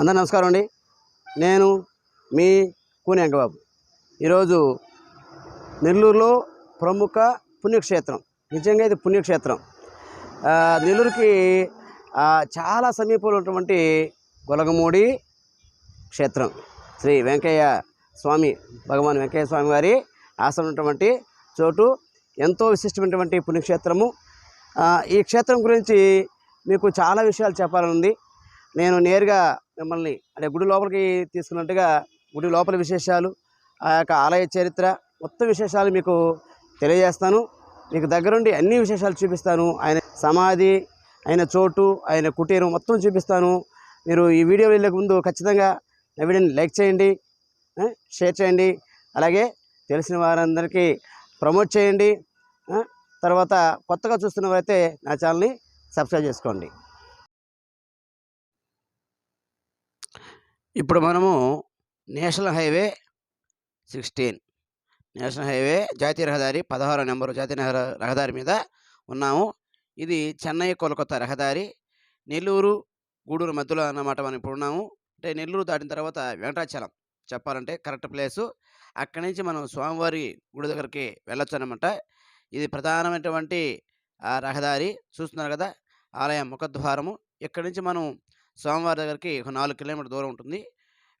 అందరు నమస్కారం అండి. నేను మీ కూని అంకబాబు ఈరోజు నెల్లూరులో ప్రముఖ పుణ్యక్షేత్రం నిజంగా ఇది పుణ్యక్షేత్రం. నెల్లూరుకి చాలా సమీపంలో ఉన్నటువంటి గొలగమూడి క్షేత్రం. శ్రీ వెంకయ్య స్వామి భగవాన్ వెంకయ్య స్వామి వారి ఆశ్రమం ఉన్నటువంటి చోటు. ఎంతో విశిష్టమైనటువంటి పుణ్యక్షేత్రము. ఈ క్షేత్రం గురించి మీకు చాలా విషయాలు చెప్పాలని ఉంది. నేను నేరుగా మిమ్మల్ని అంటే గుడి లోపలికి తీసుకున్నట్టుగా గుడి లోపల విశేషాలు ఆ యొక్క ఆలయ చరిత్ర మొత్తం విశేషాలు మీకు తెలియజేస్తాను. మీకు దగ్గరుండి అన్ని విశేషాలు చూపిస్తాను. ఆయన సమాధి ఆయన చోటు ఆయన కుటీరం మొత్తం చూపిస్తాను. మీరు ఈ వీడియో వెళ్ళక ముందు ఖచ్చితంగా నా వీడియోని లైక్ చేయండి షేర్ చేయండి. అలాగే తెలిసిన వారందరికీ ప్రమోట్ చేయండి తర్వాత కొత్తగా చూస్తున్నవారైతే నా ఛానల్ని సబ్స్క్రైబ్ చేసుకోండి. ఇప్పుడు మనము national highway sixteen. National highway జాతీయ రహదారి పదహారో నెంబరు జాతీయ రహదారి మీద ఉన్నాము. ఇది చెన్నై కోల్కతా రహదారి. నెల్లూరు గూడూరు మధ్యలో అన్నమాట మనం ఇప్పుడు ఉన్నాము. అంటే నెల్లూరు దాటిన తర్వాత వెంకటాచలం చెప్పాలంటే కరెక్ట్ ప్లేసు. అక్కడి నుంచి మనం స్వామివారి గుడి దగ్గరికి వెళ్ళొచ్చు అనమాట ఇది ప్రధానమైనటువంటి ఆ రహదారి. చూస్తున్నారు కదా ఆలయం ముఖద్వారము. ఇక్కడి నుంచి మనం స్వామివారి దగ్గరికి ఒక నాలుగు కిలోమీటర్ దూరం ఉంటుంది.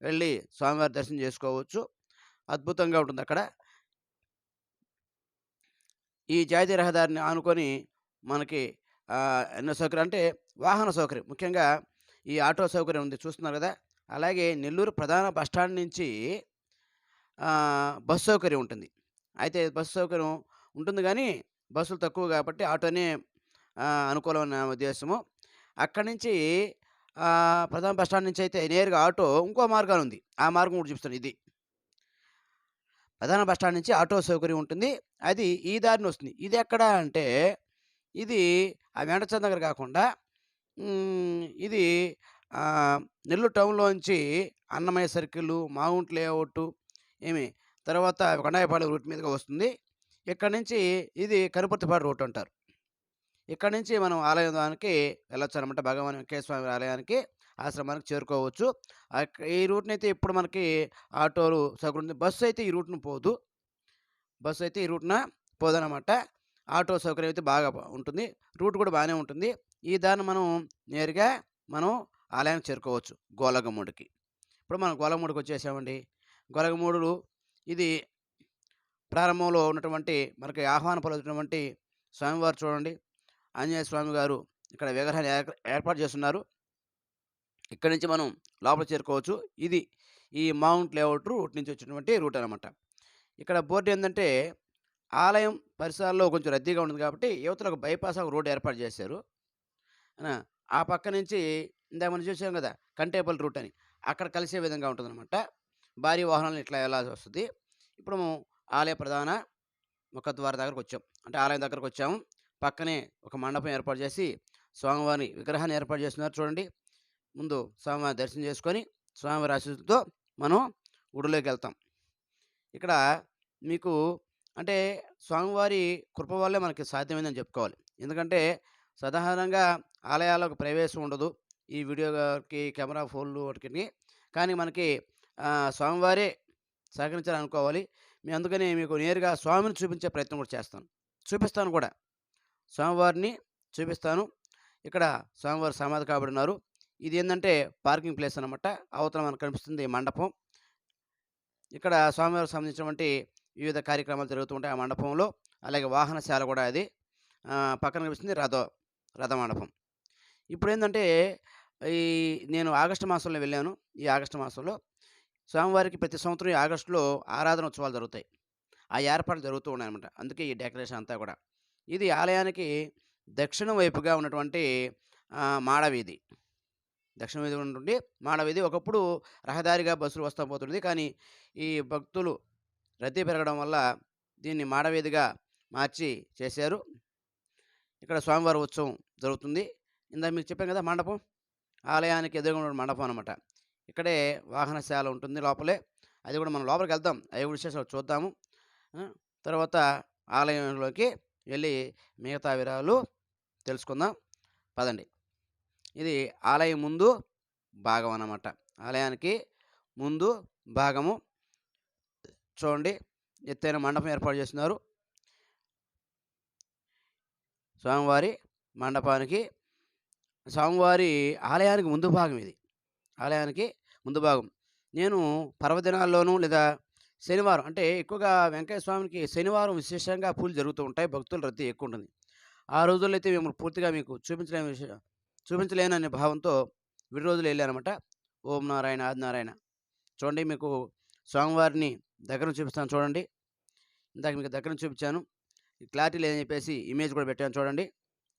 వెళ్ళి స్వామివారి దర్శనం చేసుకోవచ్చు. అద్భుతంగా ఉంటుంది అక్కడ. ఈ జాతీయ రహదారిని ఆనుకొని మనకి ఎన్నో సౌకర్యం అంటే వాహన సౌకర్యం. ముఖ్యంగా ఈ ఆటో సౌకర్యం ఉంది చూస్తున్నారు కదా. అలాగే నెల్లూరు ప్రధాన బస్ స్టాండ్ నుంచి బస్సు సౌకర్యం ఉంటుంది. అయితే బస్సు సౌకర్యం ఉంటుంది కానీ బస్సులు తక్కువ కాబట్టి ఆటోనే అనుకూలమైన ఉద్దేశము. అక్కడి నుంచి ప్రధాన బస్ స్టాండ్ నుంచి అయితే నేరుగా ఆటో ఇంకో మార్గాలు ఉంది. ఆ మార్గం కూడా చూపిస్తాను ఇది. ప్రధాన బస్ స్టాండ్ నుంచి ఆటో సౌకర్యం ఉంటుంది. అది ఈ దారిని వస్తుంది. ఇది ఎక్కడ అంటే ఇది ఆ వెంకటచంద్ర దగ్గర కాకుండా ఇది నెల్లూరు టౌన్లోంచి అన్నమయ్య సర్కిల్ మాగుంట్ లేఅవుట్ ఏమి తర్వాత కొండాయపాలెం రూట్ మీదుగా వస్తుంది. ఇక్కడ నుంచి ఇది కనుపర్తిపాడు రూట్ అంటారు. ఇక్కడ నుంచి మనం ఆలయానికి వెళ్ళొచ్చు అనమాట భగవాన్ వెంకటేశ్వర స్వామి ఆలయానికి ఆశ్రమానికి చేరుకోవచ్చు. ఈ రూట్ని అయితే ఇప్పుడు మనకి ఆటోలు సౌకర్యం ఉంది బస్సు అయితే ఈ రూట్ను పోదు. బస్సు అయితే ఈ రూట్న పోదనమాట. ఆటో సౌకర్యం అయితే బాగా ఉంటుంది. రూట్ కూడా బాగానే ఉంటుంది. ఈ దాన్ని మనం నేరుగా మనం ఆలయానికి చేరుకోవచ్చు గోలగమూడికి ఇప్పుడు మనం గోలగమూడికి వచ్చేసామండి. గోలగమూడులు ఇది ప్రారంభంలో ఉన్నటువంటి మనకి ఆహ్వాన పలుకుతున్నటువంటి స్వామివారు చూడండి. ఆంజనేయ స్వామి గారు ఇక్కడ విగ్రహాన్ని ఏర్పాటు చేస్తున్నారు. ఇక్కడి నుంచి మనం లోపల చేరుకోవచ్చు. ఇది ఈ మౌంట్ లేఅవుట్ రూట్ నుంచి వచ్చినటువంటి రూట్ అనమాట ఇక్కడ బోర్డు ఏంటంటే ఆలయం పరిసరాల్లో కొంచెం రద్దీగా ఉంటుంది కాబట్టి యువతలకు బైపాస్ ఒక రోడ్డు ఏర్పాటు చేశారు. ఆ, పక్క నుంచి ఇందాక మనం చూసాం కదా కంటేబుల్ రూట్ అని. అక్కడ కలిసే విధంగా ఉంటుందన్నమాట. భారీ వాహనాలు ఇట్లా వెళ్ళాల్సి వస్తుంది. ఇప్పుడు ఆలయ ప్రధాన ముఖద్వార దగ్గరకు వచ్చాం. అంటే ఆలయం దగ్గరకు వచ్చాము. పక్కనే ఒక మండపం ఏర్పాటు చేసి స్వామివారి విగ్రహాన్ని ఏర్పాటు చేస్తున్నారు చూడండి. ముందు స్వామివారి దర్శనం చేసుకొని స్వామివారి ఆశీస్సులతో మనం గుడిలోకి వెళ్తాం ఇక్కడ మీకు అంటే స్వామివారి కృప వల్లే మనకి సాధ్యమైందని చెప్పుకోవాలి. ఎందుకంటే సాధారణంగా ఆలయాలకు ప్రవేశం ఉండదు. ఈ వీడియోకి కెమెరా ఫోన్లు వాటికి. కానీ మనకి స్వామివారే సహకరించాలనుకోవాలి. మీ మేము అందుకని మీకు నేరుగా స్వామిని చూపించే ప్రయత్నం కూడా చేస్తాను. చూపిస్తాను కూడా. స్వామివారిని చూపిస్తాను. ఇక్కడ స్వామివారి సమాధి కాబట్టి ఉన్నారు ఇది ఏంటంటే పార్కింగ్ ప్లేస్ అనమాట అవతల మనకు కనిపిస్తుంది ఈ మండపం. ఇక్కడ స్వామివారికి సంబంధించినటువంటి వివిధ కార్యక్రమాలు జరుగుతూ ఉంటాయి ఆ మండపంలో. అలాగే వాహనశాల కూడా అది. పక్కన కనిపిస్తుంది రథ రథ మండపం. ఇప్పుడు ఏంటంటే ఈ నేను ఆగస్టు మాసంలో వెళ్ళాను ఈ ఆగస్టు మాసంలో. స్వామివారికి ప్రతి సంవత్సరం ఈ ఆగస్టులో ఆరాధన ఉత్సవాలు జరుగుతాయి. ఆ ఏర్పాట్లు జరుగుతూ ఉన్నాయన్నమాట. అందుకే ఈ డెకరేషన్ అంతా కూడా. ఇది ఆలయానికి దక్షిణ వైపుగా ఉన్నటువంటి మాడవీధి. దక్షిణ వీధి ఉన్నటువంటి మాడవీధి ఒకప్పుడు రహదారిగా బస్సులు వస్తూ పోతుంది కానీ ఈ భక్తులు రద్దీ పెరగడం వల్ల దీన్ని మాడవీధిగా మార్చి చేశారు. ఇక్కడ స్వామివారి ఉత్సవం జరుగుతుంది. ఇందా మీకు చెప్పాం కదా మండపం? ఆలయానికి ఎదురుగా ఉన్న మండపం అనమాట ఇక్కడే వాహనశాల ఉంటుంది లోపలే. అది కూడా మనం లోపలికి వెళ్దాం అవి విశేషాలు చూద్దాము. తర్వాత ఆలయంలోకి వెళ్ళి మిగతా వివరాలు తెలుసుకుందాం. పదండి. ఇది ఆలయం ముందు భాగం అన్నమాట. ఆలయానికి ముందు భాగము చూడండి. ఎత్తైన మండపం ఏర్పాటు చేస్తున్నారు. స్వామివారి మండపానికి స్వామివారి ఆలయానికి ముందు భాగం ఇది. ఆలయానికి ముందు భాగం. నేను పర్వదినాల్లోనూ లేదా శనివారం. అంటే ఎక్కువగా వెంకయ్య స్వామికి శనివారం విశేషంగా పూజలు జరుగుతూ ఉంటాయి. భక్తుల రద్దీ ఎక్కువ ఉంటుంది ఆ రోజుల్లో అయితే మేము పూర్తిగా మీకు చూపించలేని విషయం చూపించలేననే భావంతో విడి రోజులు వెళ్ళానమాట. ఓం నారాయణ ఆదినారాయణ చూడండి మీకు స్వామివారిని దగ్గర చూపిస్తాను చూడండి. ఇందాక మీకు దగ్గర చూపించాను. క్లారిటీ లేదని చెప్పేసి ఇమేజ్ కూడా పెట్టాను చూడండి.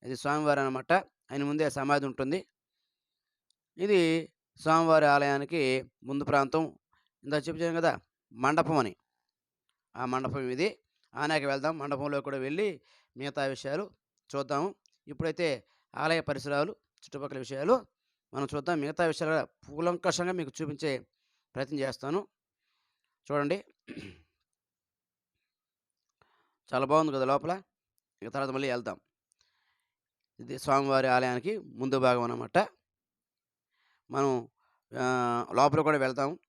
ఇది స్వామివారి అనమాట ఆయన ముందే సమాధి ఉంటుంది. ఇది స్వామివారి ఆలయానికి ముందు ప్రాంతం. ఇందాక చెప్పాను కదా మండపం అని. ఆ మండపం ఇది. ఆనాకి వెళ్దాం. మండపంలో కూడా వెళ్ళి మిగతా విషయాలు చూద్దాము. ఇప్పుడైతే ఆలయ పరిసరాలు చుట్టుపక్కల విషయాలు మనం చూద్దాం. మిగతా విషయాలు కూలంకషంగా మీకు చూపించే ప్రయత్నం చేస్తాను. చూడండి. చాలా బాగుంది కదా లోపల. ఇక తర్వాత మళ్ళీ వెళ్దాం. ఇది స్వామివారి ఆలయానికి ముందు భాగం అన్నమాట. మనం లోపల కూడా వెళ్తాం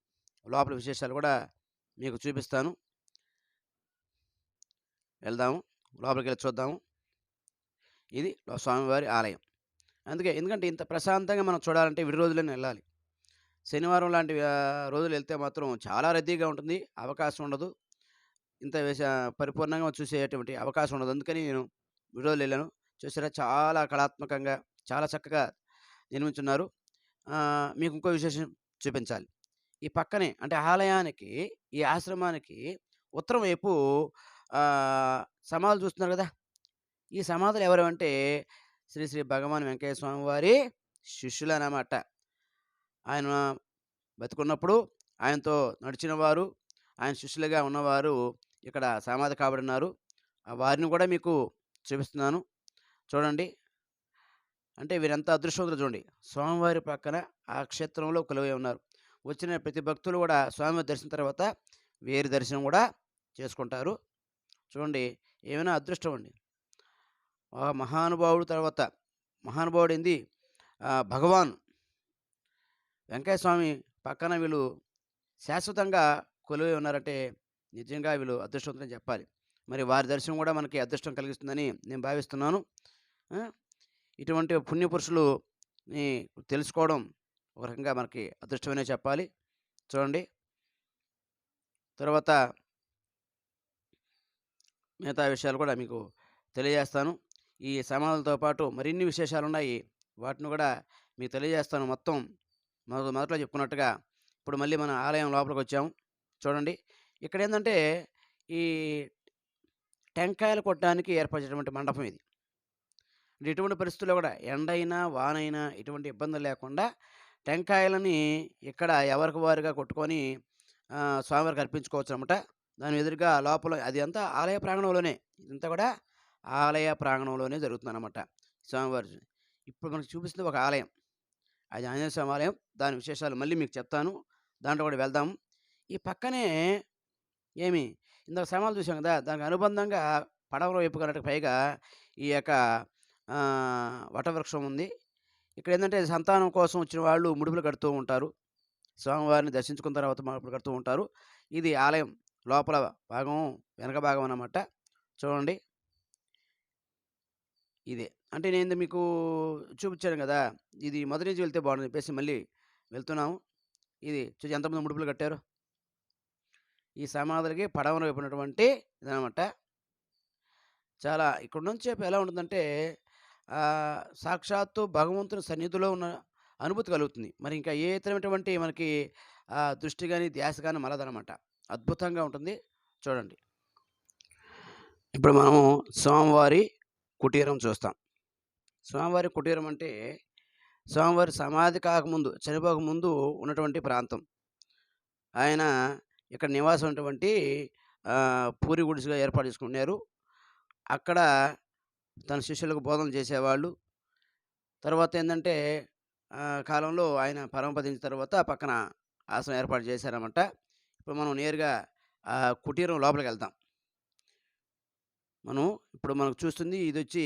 లోపల విశేషాలు కూడా మీకు చూపిస్తాను. వెళ్దాము. లోపలికి వెళ్ళి చూద్దాము. ఇది స్వామివారి ఆలయం. అందుకే ఎందుకంటే ఇంత ప్రశాంతంగా మనం చూడాలంటే విడి రోజుల్లోనే వెళ్ళాలి. శనివారం లాంటి రోజులు వెళ్తే మాత్రం చాలా రద్దీగా ఉంటుంది. అవకాశం ఉండదు. ఇంత పరిపూర్ణంగా చూసేటువంటి అవకాశం ఉండదు. అందుకని నేను విడి రోజులు వెళ్ళాను. చూసారా? చాలా కళాత్మకంగా చాలా చక్కగా నిర్మించున్నారు. మీకు ఇంకో విశేషం చూపించాలి. ఈ పక్కనే అంటే ఆలయానికి ఈ ఆశ్రమానికి ఉత్తరం వైపు సమాధులు చూస్తున్నారు కదా! ఈ సమాధులు ఎవరు అంటే శ్రీ శ్రీ భగవాన్ వెంకయ్య స్వామి వారి శిష్యులు అన్నమాట. ఆయన బతుకున్నప్పుడు ఆయనతో నడిచిన వారు ఆయన శిష్యులుగా ఉన్నవారు ఇక్కడ సమాధి కాబడినారు. ఆ వారిని కూడా మీకు చూపిస్తున్నాను. చూడండి. అంటే వీరంతా అదృష్టవంతులు చూడండి. స్వామివారి పక్కన ఆ క్షేత్రంలో కొలువై ఉన్నారు. వచ్చిన ప్రతి భక్తులు కూడా స్వామివారి దర్శనం తర్వాత వేరు దర్శనం కూడా చేసుకుంటారు. చూడండి ఏమైనా అదృష్టం అండి. ఆ మహానుభావుడు తర్వాత మహానుభావుడు ఏంది? భగవాన్. వెంకయ్య స్వామి పక్కన వీళ్ళు శాశ్వతంగా కొలువై ఉన్నారంటే నిజంగా వీళ్ళు అదృష్టవంతులని చెప్పాలి. మరి వారి దర్శనం కూడా మనకి అదృష్టం కలిగిస్తుందని నేను భావిస్తున్నాను. ఇటువంటి పుణ్యపురుషులు తెలుసుకోవడం ఒక రకంగా మనకి అదృష్టమనే చెప్పాలి. చూడండి. తర్వాత మిగతా విషయాలు కూడా మీకు తెలియజేస్తాను. ఈ సమాధులతో పాటు మరిన్ని విశేషాలు ఉన్నాయి వాటిని కూడా మీకు తెలియజేస్తాను మొత్తం. మొదటి మొదట్లో చెప్పుకున్నట్టుగా ఇప్పుడు మళ్ళీ మన ఆలయం లోపలికి వచ్చాము చూడండి. ఇక్కడ ఏంటంటే ఈ టెంకాయలు కొట్టడానికి ఏర్పరిచినటువంటి మండపం ఇది. ఇటువంటి ఎటువంటి పరిస్థితుల్లో కూడా ఎండైనా వానైనా ఎటువంటి ఇబ్బందులు లేకుండా టెంకాయలని ఇక్కడ ఎవరికి వారుగా కొట్టుకొని స్వామివారికి అర్పించుకోవచ్చు అనమాట దాని ఎదురుగా లోపల అది అంతా ఆలయ ప్రాంగణంలోనే ఇదంతా కూడా ఆలయ ప్రాంగణంలోనే జరుగుతుంది అనమాట స్వామివారి ఇప్పుడు మనకు చూపిస్తుంది ఒక ఆలయం. అది ఆంజనేయ స్వామి ఆలయం. దాని విశేషాలు మళ్ళీ మీకు చెప్తాను. దాంట్లో కూడా వెళ్దాం. ఈ పక్కనే ఏమి? ఇందాక శ్రమాలు చూసాం కదా! దానికి అనుబంధంగా పడవల వైపు కన్నట్టు పైగా ఈ యొక్క వటవృక్షం ఉంది. ఇక్కడ ఏంటంటే సంతానం కోసం వచ్చిన వాళ్ళు ముడుపులు కడుతూ ఉంటారు. స్వామివారిని దర్శించుకున్న తర్వాత ముడుపులు కడుతూ ఉంటారు. ఇది ఆలయం లోపల భాగం వెనక భాగం అన్నమాట. చూడండి. ఇదే. అంటే నేను మీకు చూపించాను కదా ఇది మొదటి నుంచి వెళ్తే బాగుంటుంది చెప్పేసి మళ్ళీ వెళ్తున్నాము. ఇది చూసి ఎంతమంది ముడుపులు కట్టారు. ఈ సమాధులకి పడవన వైపునటువంటి ఇదనమాట చాలా ఇక్కడ నుంచి చెప్పి ఎలా ఉంటుందంటే సాక్షాత్తు భగవంతుని సన్నిధిలో ఉన్న అనుభూతి కలుగుతుంది. మరి ఇంకా ఏ ఇతరమైనటువంటి మనకి దృష్టి కానీ ధ్యాస కానీ మలదనమాట అద్భుతంగా ఉంటుంది. చూడండి. ఇప్పుడు మనము స్వామివారి కుటీరం చూస్తాం. స్వామివారి కుటీరం అంటే స్వామివారి సమాధి కాకముందు చనిపోకముందు ఉన్నటువంటి ప్రాంతం. ఆయన ఇక్కడ నివాసం ఉన్నటువంటి పూరి గుడిసెగా ఏర్పాటు చేసుకున్నారు అక్కడ తన శిష్యులకు బోధన చేసేవాళ్ళు. తర్వాత ఏంటంటే కాలంలో ఆయన పరమపదించిన తర్వాత పక్కన ఆసనం ఏర్పాటు చేశారన్నమాట. ఇప్పుడు మనం నేరుగా ఆ కుటీరం లోపలికి వెళ్తాం. మనం ఇప్పుడు మనకు చూస్తుంది ఇది వచ్చి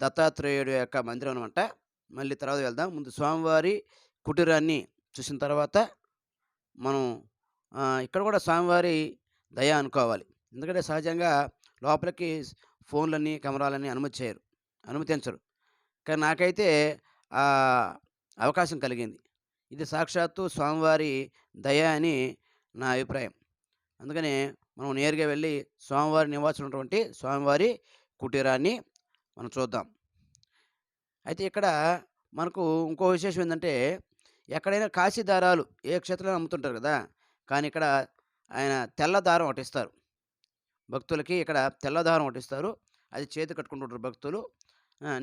దత్తాత్రేయుడు యొక్క మందిరం అనమాట మళ్ళీ తర్వాత వెళ్దాం. ముందు స్వామివారి కుటీరాన్ని చూసిన తర్వాత మనం ఇక్కడ కూడా స్వామివారి దయ అనుకోవాలి. ఎందుకంటే సహజంగా లోపలికి ఫోన్‌లని, కెమెరాలని అనుమతి చేయరు. అనుమతించరు. కానీ నాకైతే అవకాశం కలిగింది. ఇది సాక్షాత్తు స్వామివారి దయ అని నా అభిప్రాయం. అందుకనే మనం నేరుగా వెళ్ళి స్వామివారి నివాసం ఉన్నటువంటి స్వామివారి కుటీరాన్ని మనం చూద్దాం. అయితే ఇక్కడ మనకు ఇంకో విశేషం ఏంటంటే ఎక్కడైనా కాశీ దారాలు ఏ క్షేత్రంలో అమ్ముతుంటారు కదా! కానీ ఇక్కడ ఆయన తెల్ల దారం ఒకటిస్తారు. భక్తులకి ఇక్కడ తెల్ల దారం ఒకటిస్తారు. అది చేతి కట్టుకుంటుంటారు భక్తులు.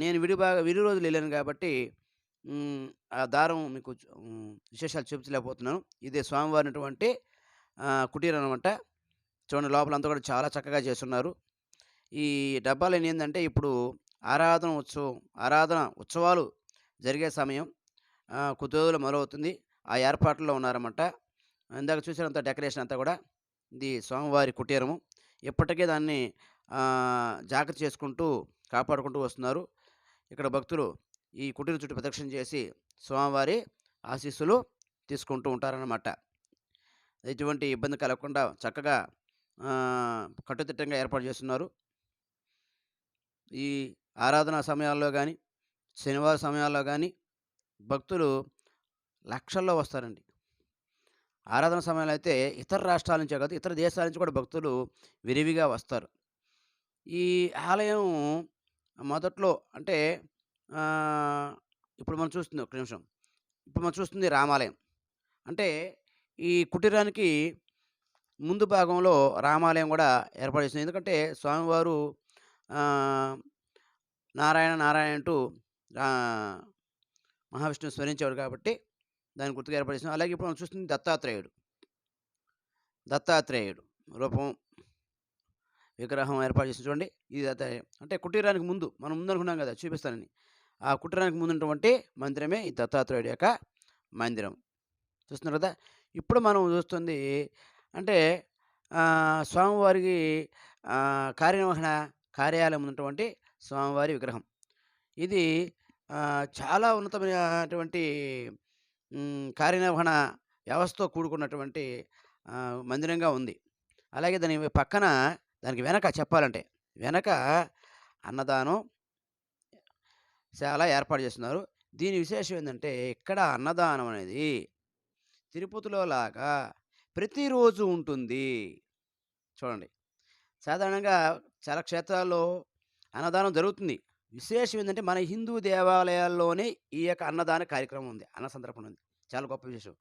నేను విడి బాగా విడి రోజులు వెళ్ళాను కాబట్టి ఆ దారం మీకు విశేషాలు చూపించలేకపోతున్నాను. ఇది స్వామివారినటువంటి కుటీరం అనమాట. చూడండి లోపలంతా కూడా చాలా చక్కగా చేస్తున్నారు ఈ డబ్బాలు ఏంటంటే ఇప్పుడు ఆరాధన ఉత్సవం ఆరాధన ఉత్సవాలు జరిగే సమయం. కొద్ది రోజుల్లో మొదలవుతుంది. ఆ ఏర్పాట్లలో ఉన్నారన్నమాట. ఇందాక చూసినంత డెకరేషన్ అంతా కూడా. ఇది స్వామివారి కుటీరము. ఇప్పటికే దాన్ని జాగ్రత్త చేసుకుంటూ, కాపాడుకుంటూ వస్తున్నారు. ఇక్కడ భక్తులు ఈ కుటీర చుట్టూ ప్రదక్షిణ చేసి స్వామివారి ఆశీస్సులు తీసుకుంటూ ఉంటారన్నమాట. ఎటువంటి ఇబ్బంది కలగకుండా చక్కగా కట్టుదిట్టంగా ఏర్పాటు చేస్తున్నారు ఈ ఆరాధనా సమయాల్లో కానీ శనివారం సమయాల్లో కానీ భక్తులు లక్షల్లో వస్తారండి. ఆరాధన సమయంలో అయితే ఇతర రాష్ట్రాల నుంచే కాదు, ఇతర దేశాల నుంచి కూడా భక్తులు విరివిగా వస్తారు. ఈ ఆలయం మొదట్లో అంటే ఇప్పుడు మనం చూస్తుంది ఒక నిమిషం. ఇప్పుడు మనం చూస్తుంది రామాలయం. అంటే ఈ కుటీరానికి ముందు భాగంలో రామాలయం కూడా ఏర్పాటు చేసింది. ఎందుకంటే స్వామివారు నారాయణ నారాయణ అంటూ మహావిష్ణువు స్మరించేవాడు కాబట్టి దాన్ని గుర్తుగా ఏర్పాటు అలాగే ఇప్పుడు మనం చూస్తుంది దత్తాత్రేయుడు. దత్తాత్రేయుడు రూపం, విగ్రహం ఏర్పాటు చేసి చూడండి. ఇది దత్తాత్రేయం. అంటే కుటీరానికి ముందు మనం ముందు అనుకున్నాం కదా! చూపిస్తానని. ఆ కుటీరానికి ముందున్నటువంటి మందిరమే ఈ దత్తాత్రేయుడు యొక్క మందిరం. చూస్తున్నారు కదా! ఇప్పుడు మనం చూస్తుంది అంటే స్వామివారికి కార్యనిర్వహణ కార్యాలయం ఉన్నటువంటి స్వామివారి విగ్రహం. ఇది చాలా ఉన్నతమైనటువంటి హ్మ్. కార్యనిర్వహణ వ్యవస్థతో కూడుకున్నటువంటి ఆహ్, మందిరంగా ఉంది. అలాగే దాని పక్కన దానికి వెనక చెప్పాలంటే, వెనక అన్నదానం శాల ఏర్పాటు చేస్తున్నారు. దీని విశేషం ఏందంటే, ఇక్కడ అన్నదానం అనేది తిరుపతిలో లాగా ప్రతిరోజు ఉంటుంది. చూడండి. సాధారణంగా చాలా క్షేత్రాల్లో అన్నదానం జరుగుతుంది. విశేషం ఏంటంటే మన హిందూ దేవాలయాల్లోనే ఈ యొక్క అన్నదాన కార్యక్రమం ఉంది. అన్న సందర్భం ఉంది. చాలా గొప్ప విశేషం.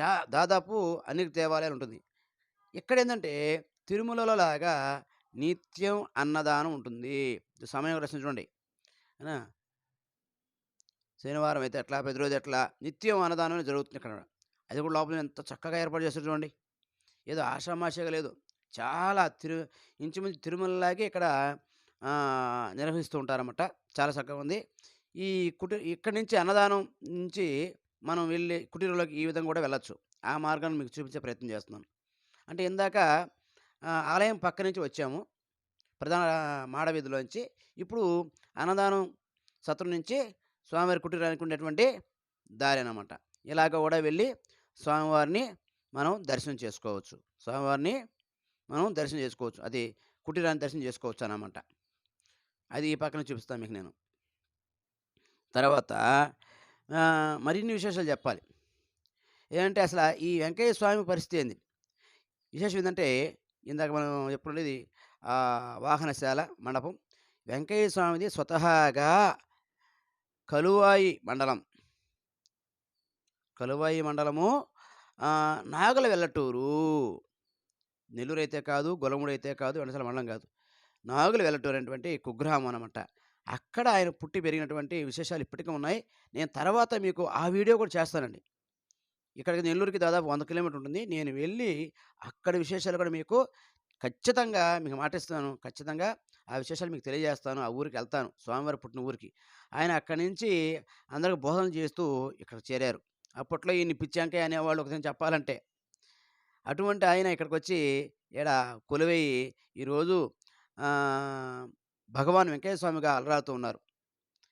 చా దాదాపు అన్ని దేవాలయాలు ఉంటుంది. ఇక్కడేందంటే, తిరుమలలో లాగా నిత్యం అన్నదానం ఉంటుంది. సమయం రచన చూడండి. శనివారం అయితే ఎట్లా, ప్రతిరోజు ఎట్లా, నిత్యం అన్నదానం జరుగుతుంది ఇక్కడ. అది కూడా లోపల ఎంత చక్కగా ఏర్పాటు చేస్తారు చూడండి. ఏదో ఆషామాషగా లేదు. చాలా తిరు ఇంచుమించు తిరుమలలాగే ఇక్కడ నిర్వహిస్తూ ఉంటారన్నమాట. చాలా చక్కగా ఉంది. ఈ కుటి ఇక్కడి నుంచి అన్నదానం నుంచి మనం వెళ్ళి కుటీరంలోకి ఈ విధంగా కూడా వెళ్ళచ్చు ఆ మార్గాన్ని మీకు చూపించే ప్రయత్నం చేస్తున్నాను. అంటే ఇందాక ఆలయం పక్క నుంచి వచ్చాము. ప్రధాన మాడవీధిలోంచి ఇప్పుడు అన్నదానం సత్రం నుంచి స్వామివారి కుటీరానికి ఉండేటువంటి దారేనమాట. ఇలాగ కూడా వెళ్ళి స్వామివారిని మనం దర్శనం చేసుకోవచ్చు. స్వామివారిని మనం దర్శనం చేసుకోవచ్చు. అది కుటీరాన్ని దర్శనం చేసుకోవచ్చు అనమాట అది ఈ పక్కన చూపిస్తాను మీకు నేను. తర్వాత మరిన్ని విశేషాలు చెప్పాలి. ఏంటంటే అసల ఈ వెంకయ్య స్వామి పరిస్థితి ఏంది? విశేషం ఏంటంటే ఇందాక మనం చెప్పుకునేది వాహనశాల, మండపం. వెంకయ్య స్వామిది స్వతహాగా కలువాయి మండలం. కలువాయి మండలము నాగల నాగల వెల్లటూరు. అయితే కాదు, గొలముడైతే కాదు, వెంటసాల మండలం కాదు. నాగులు వెల్లటూరు అనేటువంటి కుగ్రామం అనమాట. అక్కడ ఆయన పుట్టి పెరిగినటువంటి విశేషాలు ఇప్పటికీ ఉన్నాయి. నేను తర్వాత మీకు ఆ వీడియో కూడా చేస్తానండి. ఇక్కడికి నెల్లూరుకి దాదాపు వంద కిలోమీటర్ ఉంటుంది. నేను వెళ్ళి అక్కడ విశేషాలు కూడా మీకు ఖచ్చితంగా మీకు మాటిస్తాను ఖచ్చితంగా ఆ విశేషాలు మీకు తెలియజేస్తాను. ఆ ఊరికి వెళ్తాను స్వామివారి పుట్టిన ఊరికి. ఆయన అక్కడి నుంచి అందరికి బోధన చేస్తూ ఇక్కడ చేరారు. అప్పట్లో ఈయన పిచ్చాంకాయ అనేవాళ్ళు ఒక చెప్పాలంటే. అటువంటి ఆయన ఇక్కడికి వచ్చి ఈడ కొలువై ఈరోజు భగవాన్ వెంకయ్య స్వామిగా అలరాతూ ఉన్నారు.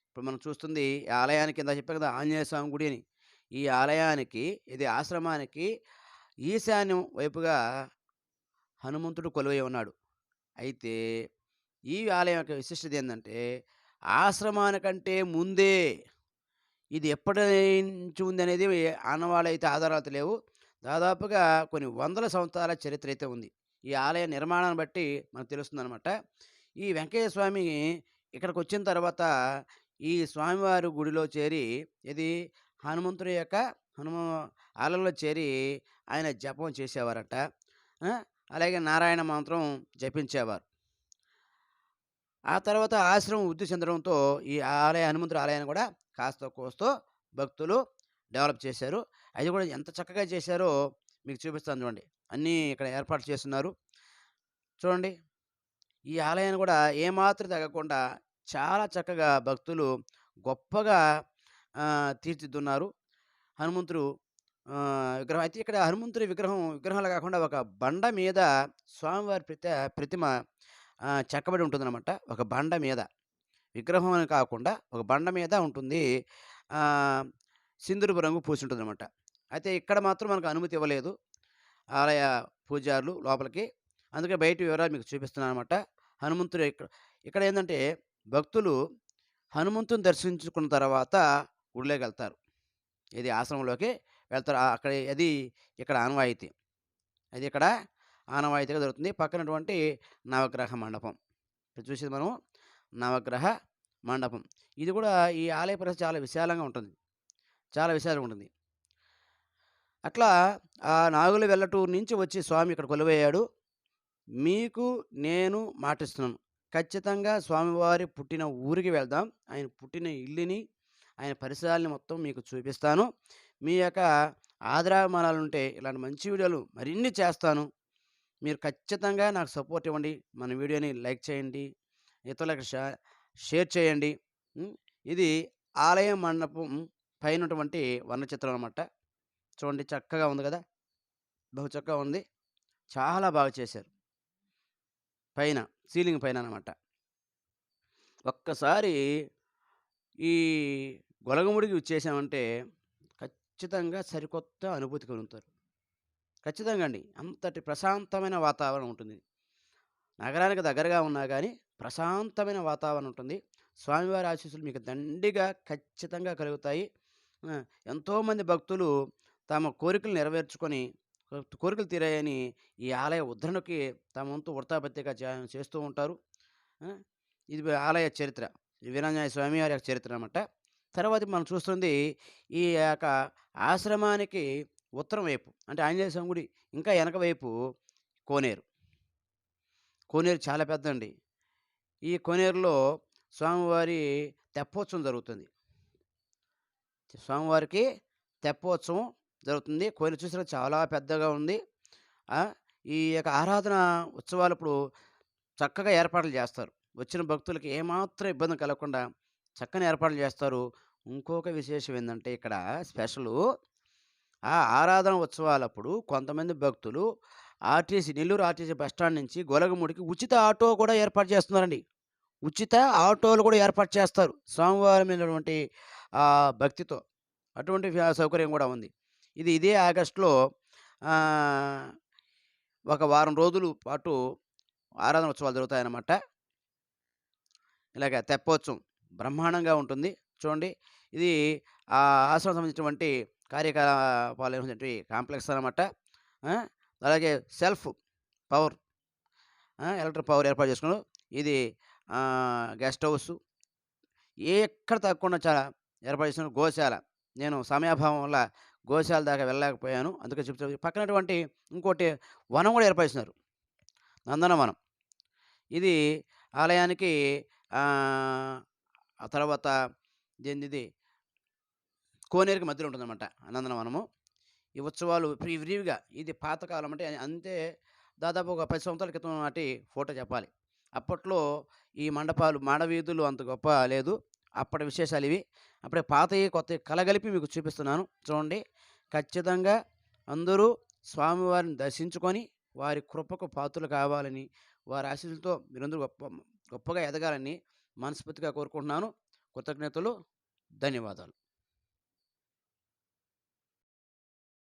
ఇప్పుడు మనం చూస్తుంది ఈ ఆలయానికి ఇందా చెప్పారు కదా! ఆంజనేయ స్వామి గుడి అని. ఈ ఆలయానికి ఇది ఆశ్రమానికి ఈశాన్యం వైపుగా హనుమంతుడు కొలువై ఉన్నాడు. అయితే ఈ ఆలయం యొక్క విశిష్టత ఏంటంటే ఆశ్రమానికంటే ముందే ఇది ఎప్పటి నుంచి ఉంది అనేది ఆనవాళ్ళైతే ఆధారాలు లేవు. దాదాపుగా కొన్ని వందల సంవత్సరాల చరిత్ర అయితే ఉంది. ఈ ఆలయ నిర్మాణాన్ని బట్టి మనకు తెలుస్తుందనమాట. ఈ వెంకయ్య స్వామి ఇక్కడికి వచ్చిన తర్వాత ఈ స్వామివారి గుడిలో చేరి ఇది హనుమంతుడి యొక్క హనుమ ఆలయంలో చేరి ఆయన జపం చేసేవారట. అలాగే నారాయణ మంత్రం జపించేవారు. ఆ తర్వాత ఆశ్రమం వృద్ధి చెందడంతో ఈ ఆలయ హనుమంతుడి ఆలయాన్ని కూడా కాస్త కూస్తో భక్తులు డెవలప్ చేశారు. అది కూడా ఎంత చక్కగా చేశారో మీకు చూపిస్తాను చూడండి. అన్నీ ఇక్కడ ఏర్పాటు చేస్తున్నారు చూడండి. ఈ ఆలయాన్ని కూడా ఏమాత్రం తగ్గకుండా చాలా చక్కగా భక్తులు గొప్పగా తీర్చిద్దున్నారు తీర్చిదిద్దున్నారు. హనుమంతుడు విగ్రహం అయితే ఇక్కడ హనుమంతుడి విగ్రహం విగ్రహాలు కాకుండా ఒక బండ మీద స్వామివారి ప్రతి ప్రతిమ చెక్కబడి ఉంటుందనమాట. ఒక బండ మీద. విగ్రహం అని కాకుండా ఒక బండ మీద ఉంటుంది. సింధురపు రంగు పూసి పూసుంటుందనమాట. అయితే ఇక్కడ మాత్రం మనకు అనుమతి ఇవ్వలేదు. ఆలయ పూజారులు లోపలికి. అందుకే బయట వివరాలు మీకు చూపిస్తున్నాననమాట. హనుమంతుడు ఇక్కడ ఇక్కడ ఏంటంటే భక్తులు హనుమంతుని దర్శించుకున్న తర్వాత గుడిలోకెళ్తారు. ఇది ఆశ్రమంలోకి వెళ్తారు. అక్కడ అది ఇక్కడ ఆనవాయితీ. అది ఇక్కడ ఆనవాయితీగా దొరుకుతుంది పక్కనటువంటి నవగ్రహ మండపం. ఇప్పుడు చూసేది మనం నవగ్రహ మండపం. ఇది కూడా ఈ ఆలయ పరిస్థితి చాలా విశాలంగా ఉంటుంది. చాలా విశాలంగా ఉంటుంది. అట్లా ఆ నాగుల వెల్లటూరు నుంచి వచ్చి స్వామి ఇక్కడ కొలువయ్యాడు. మీకు నేను మాటిస్తున్నాను. ఖచ్చితంగా స్వామివారి పుట్టిన ఊరికి వెళ్దాం. ఆయన పుట్టిన ఇల్లుని, ఆయన పరిసరాలని మొత్తం మీకు చూపిస్తాను. మీ యొక్క ఆదరాభిమానాలుంటే ఇలాంటి మంచి వీడియోలు మరిన్ని చేస్తాను. మీరు ఖచ్చితంగా నాకు సపోర్ట్ ఇవ్వండి. మన వీడియోని లైక్ చేయండి. ఇతరులకు షేర్ చేయండి. ఇది ఆలయ మండపం పైనటువంటి వర్ణచిత్రం అనమాట. చూడండి చక్కగా ఉంది కదా బహు చక్కగా ఉంది. చాలా బాగా చేశారు. పైన సీలింగ్ పైన అనమాట. ఒక్కసారి ఈ గొలగముడికి వచ్చేసామంటే ఖచ్చితంగా సరికొత్త అనుభూతి కలుగుతారు. ఖచ్చితంగా అండి. అంతటి ప్రశాంతమైన వాతావరణం ఉంటుంది. నగరానికి దగ్గరగా ఉన్నా కానీ ప్రశాంతమైన వాతావరణం ఉంటుంది. స్వామివారి ఆశీస్సులు మీకు దండిగా ఖచ్చితంగా కలుగుతాయి. ఎంతోమంది భక్తులు తమ కోరికలు నెరవేర్చుకొని కోరికలు తీరాయని ఈ ఆలయ ఉద్ధరణకి తమ వంతు వృత్తాపత్తిగా చేస్తూ ఉంటారు. ఇది ఆలయ చరిత్ర. వీరాంజనేయ స్వామి వారి యొక్క చరిత్ర అనమాట. తర్వాత మనం చూస్తుంది ఈ యొక్క ఆశ్రమానికి ఉత్తరం వైపు అంటే ఆంజనేయ స్వామి గుడి ఇంకా వెనక వైపు కోనేరు. కోనేరు చాలా పెద్దండి. ఈ కోనేరులో స్వామివారి తెప్పోత్సవం జరుగుతుంది. స్వామివారికి తెప్పోత్సవం జరుగుతుంది. కోనేరు చూసారా చాలా పెద్దగా ఉంది. ఈ యొక్క ఆరాధన ఉత్సవాలు ఇప్పుడు చక్కగా ఏర్పాట్లు చేస్తారు. వచ్చిన భక్తులకి ఏమాత్రం ఇబ్బంది కలగకుండా చక్కని ఏర్పాట్లు చేస్తారు. ఇంకొక విశేషం ఏంటంటే ఇక్కడ స్పెషలు ఆ ఆరాధన ఉత్సవాలప్పుడు కొంతమంది భక్తులు RTC Nellore RTC bus stand నుంచి గొలగముడికి ఉచిత ఆటో కూడా ఏర్పాటు చేస్తున్నారండి. ఉచిత ఆటోలు కూడా ఏర్పాటు చేస్తారు. స్వామివారం భక్తితో. అటువంటి సౌకర్యం కూడా ఉంది. ఇది ఇదే ఆగస్టులో ఒక వారం రోజులు పాటు ఆరాధన ఉత్సవాలు జరుగుతాయన్నమాట. ఇలాగ తెప్పోత్సవం బ్రహ్మాండంగా ఉంటుంది. చూడండి. ఇది ఆ ఆశ్రమం సంబంధించినటువంటి కార్యకలాపాలు కాంప్లెక్స్ అనమాట. అలాగే సెల్ఫ్ పవర్ ఎలక్ట్రిక్ పవర్ ఏర్పాటు చేసుకున్నాడు ఇది గెస్ట్ హౌసు. ఎక్కడ తగ్గకుండా చాలా ఏర్పాటు చేసిన గోశాల. నేను సమయాభావం వల్ల గోశాల దాకా వెళ్ళలేకపోయాను. అందుకే చెప్తా పక్కనటువంటి ఇంకోటి వనం కూడా ఏర్పరిస్తున్నారు నందనవనం. ఇది ఆలయానికి ఆ తర్వాత ఇదేందిది కోనేరుకి మధ్యలో ఉంటుందన్నమాట. నందనవనము. ఈ ఉత్సవాలు ప్రి విరివిగా ఇది పాతకాలం అంటే అంతే దాదాపు ఒక పది సంవత్సరాల క్రితం నాటి ఫోటో చెప్పాలి. అప్పట్లో ఈ మండపాలు మాడవీధులు అంత గొప్ప లేదు. అప్పటి విశేషాలు ఇవి అప్పుడే పాతయి, కొత్త కలగలిపి మీకు చూపిస్తున్నాను. చూడండి. ఖచ్చితంగా అందరూ స్వామివారిని దర్శించుకొని వారి కృపకు పాత్రలు కావాలని, వారి ఆశీస్సులతో మీరందరూ గొప్ప గొప్పగా ఎదగాలని మనస్ఫూర్తిగా కోరుకుంటున్నాను. కృతజ్ఞతలు. ధన్యవాదాలు.